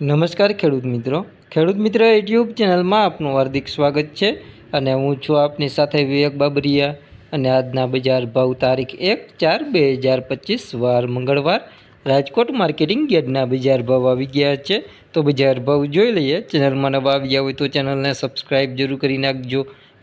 નમસ્કાર ખેડૂત મિત્રો. ખેડૂત મિત્ર યુટ્યુબ ચેનલમાં આપનું હાર્દિક સ્વાગત છે અને હું છું આપની સાથે વિવેક બાબરિયા અને આજના બજાર ભાવ તારીખ એક ચાર બે હજાર પચીસ વાર મંગળવાર રાજકોટ માર્કેટિંગ યાર્ડના બજાર ભાવ આવી ગયા છે. તો બજાર ભાવ જોઈ લઈએ. ચેનલમાં નવા આવ્યા હોય તો ચેનલને સબસ્ક્રાઈબ જરૂર કરી નાખજો.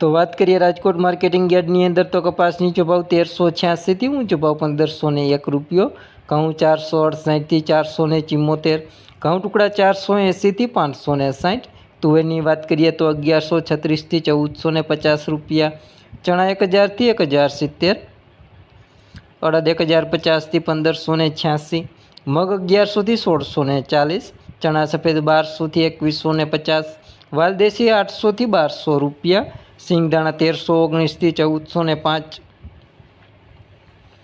તો વાત કરીએ રાજકોટ માર્કેટિંગ યાર્ડની અંદર તો કપાસ નીચો ભાવ તેરસો છ્યાસીથી ઊંચો ભાવ પંદરસો ને એક રૂપિયો, ઘઉં ચારસો અડસાઠથી ચારસો ને ચિમ્મોતેર, ઘઉં ટુકડા ચારસો એંસીથી પાંચસો ને સાઠ, તુવેરની વાત કરીએ તો અગિયારસો છત્રીસથી ચૌદસો ને પચાસ રૂપિયા, ચણા એક હજારથી એક હજાર સિત્તેર, અડદ એક હજાર પચાસથી પંદરસો ને છ્યાસી, મગ અગિયારસોથી સોળસો ને ચાલીસ, ચણા સફેદ બારસોથી એકવીસો ને પચાસ, વાલદેશી આઠસોથી બારસો રૂપિયા સિંગદાણા તેરસો ઓગણીસથી ચૌદસો ને પાંચ.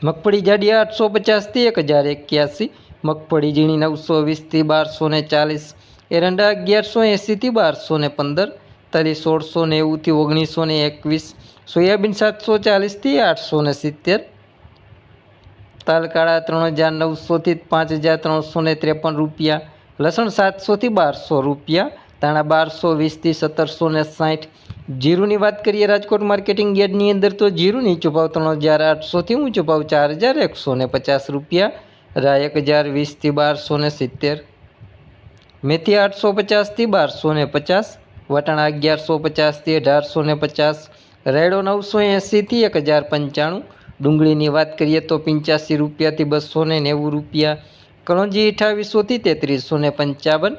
મગફળી જાડી આઠસો પચાસથી એક હજાર એક્યાસી. મગફળી ઝીણી નવસો વીસથી બારસો ને ચાલીસ. એરંડા અગિયારસો એંસીથી બારસો ને પંદર. તરી સોળસો નેવુંથી ઓગણીસો ને એકવીસ. સોયાબીન સાતસો ચાલીસથી આઠસો ને સિત્તેર. તાલકાળા ત્રણ હજાર નવસોથી પાંચ હજાર ત્રણસો ને ત્રેપન રૂપિયા. લસણ સાતસોથી બારસો રૂપિયા. ધાણા બારસો, વીસથી સત્તરસો ને સાઠ. જીરુની વાત કરીએ રાજકોટ માર્કેટિંગ યાર્ડની અંદર, તો જીરું નીચો ત્રણ હજાર આઠસોથી ઊંચો ભાવ ચાર હજાર એકસો ને પચાસ રૂપિયા રા એક હજાર વીસથી બારસો ને સિત્તેર. મેથી આઠસો પચાસથી બારસો ને પચાસ, વટાણા અગિયારસો પચાસથી અઢારસો ને પચાસ, રેડો નવસો એંસીથી એક હજાર પંચાણું. ડુંગળીની વાત કરીએ તો પંચ્યાસી રૂપિયાથી બસો ને નેવું રૂપિયા, કણોજી અઠાવીસોથી તેત્રીસો ને પંચાવન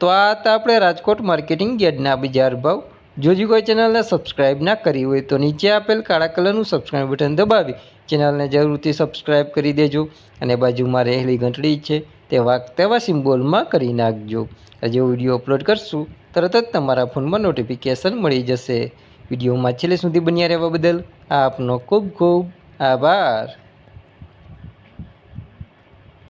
તો આ હતા આપણે રાજકોટ માર્કેટિંગ યાર્ડના બજાર ભાવ જો કોઈ ચેનલને સબસ્ક્રાઇબ ના કરી હોય તો નીચે આપેલ કાળા કલરનું સબસ્ક્રાઇબ બટન દબાવી ચેનલને જરૂરથી સબસ્ક્રાઇબ કરી દેજો અને બાજુમાં રહેલી ઘંટડી છે તે વાક તેવા સિમ્બોલમાં કરી નાખજો. જે વીડિયો અપલોડ કરશું, તરત જ તમારા ફોનમાં નોટિફિકેશન મળી જશે. વિડીયોમાં છેલ્લે સુધી બન્યા રહેવા બદલ આપનો ખૂબ ખૂબ આભાર.